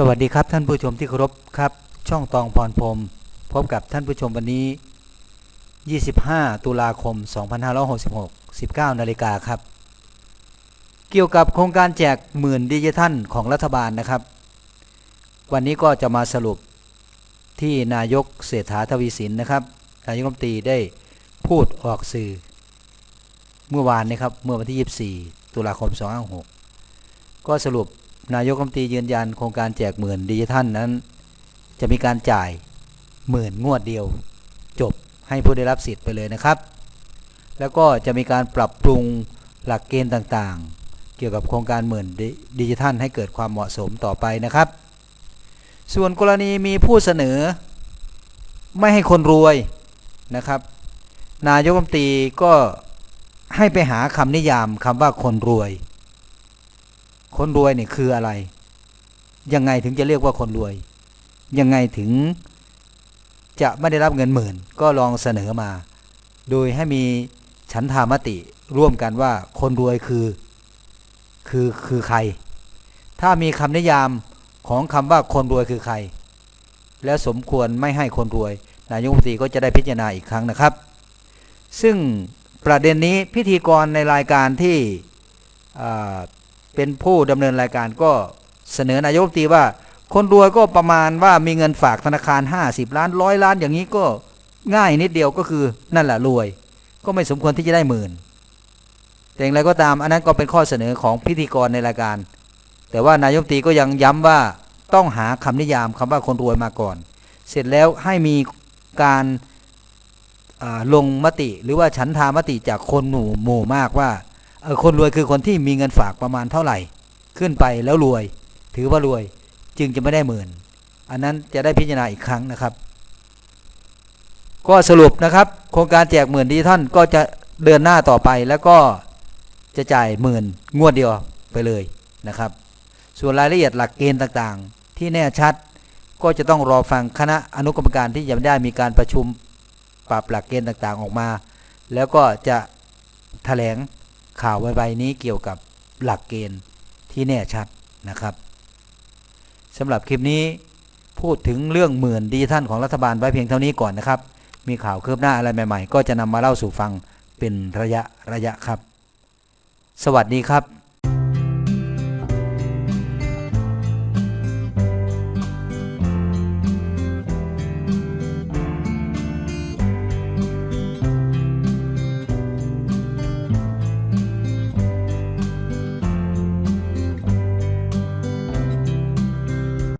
สวัสดีครับท่านผู้ชมที่เคารพครับ ช่องตองพรพรมพบกับท่านผู้ชมวันนี้ 25 ตุลาคม 2566 19นาฬิกาครับ เกี่ยวกับโครงการแจกหมื่นดิจิทัลของรัฐบาลนะครับ วันนี้ก็จะมาสรุปที่นายกเศรษฐาทวีสินนะครับนายกรัฐมนตรีได้พูดออกสื่อ เมื่อวานนะครับเมื่อวันที่ 24 ตุลาคม 2566 ก็สรุป นายกรัฐมนตรียืนยันโครงการแจกหมื่นดิจิทัลนั้น จะมีการจ่ายหมื่นงวดเดียว จบให้ผู้ได้รับสิทธิ์ไปเลยนะครับ แล้วก็จะมีการปรับปรุงหลักเกณฑ์ต่างๆ เกี่ยวกับโครงการหมื่นดิดิจิทัลให้เกิดความเหมาะสมต่อไปนะครับ ส่วนกรณีมีผู้เสนอ ไม่ให้คนรวยนะครับ นายกรัฐมนตรีก็ให้ไปหาคำนิยามคำว่าคนรวย คนรวยเนี่ยคืออะไร ยังไงถึงจะเรียกว่าคนรวย ยังไงถึงจะไม่ได้รับเงินหมื่น ก็ลองเสนอมา โดยให้มีฉันทามติร่วมกันว่าคนรวยคือ คือคือใคร ถ้ามีคำนิยามของคำว่าคนรวยคือใคร แล้วสมควรไม่ให้คนรวย นายกรัฐมนตรีก็จะได้พิจารณาอีกครั้งนะครับ ซึ่งประเด็นนี้พิธีกรในรายการที่ เป็นผู้ดำเนินรายการก็เสนอนายกตีว่า คนรวยก็ประมาณว่ามีเงินฝากธนาคาร 50 ล้านร้อยล้านอย่างนี้ก็ง่ายนิดเดียวก็คือนั่นแหละรวย ก็ไม่สมควรที่จะได้หมื่น แต่อย่างไรก็ตามอันนั้นก็เป็นข้อเสนอของพิธีกรในรายการ แต่ว่านายกตีก็ยังย้ำว่าต้องหาคำนิยามคำว่าคนรวยมาก่อน เสร็จแล้วให้มีการลงมติหรือว่าฉันทามติจากคนหมู่หมู่มากว่า คนรวยคือคนที่มีเงินฝากประมาณเท่าไหร่ ขึ้นไปแล้วรวย ถือว่ารวยจึงจะไม่ได้หมื่น อันนั้นจะได้พิจารณาอีกครั้งนะครับ ก็สรุปนะครับ โครงการแจกหมื่นดิจิทัลก็จะเดินหน้าต่อไปแล้วก็จะจ่ายหมื่นงวดเดียวไปเลยนะครับ ส่วนรายละเอียดหลักเกณฑ์ต่างๆ ที่แน่ชัดก็จะต้องรอฟังคณะอนุกรรมการที่ยังไม่ได้มีการประชุมปรับหลักเกณฑ์ต่างๆออกมา แล้วก็จะแถลง ข่าวใบนี้เกี่ยวกับหลักเกณฑ์ที่แน่ชัดนะครับสำหรับคลิปนี้พูดถึงเรื่องหมื่นดิจิทัลของรัฐบาลไว้เพียงเท่านี้ก่อนนะครับ มีข่าวคืบหน้าอะไรใหม่ ๆ ก็จะนำมาเล่าสู่ฟังเป็นระยะระยะครับ สวัสดีครับ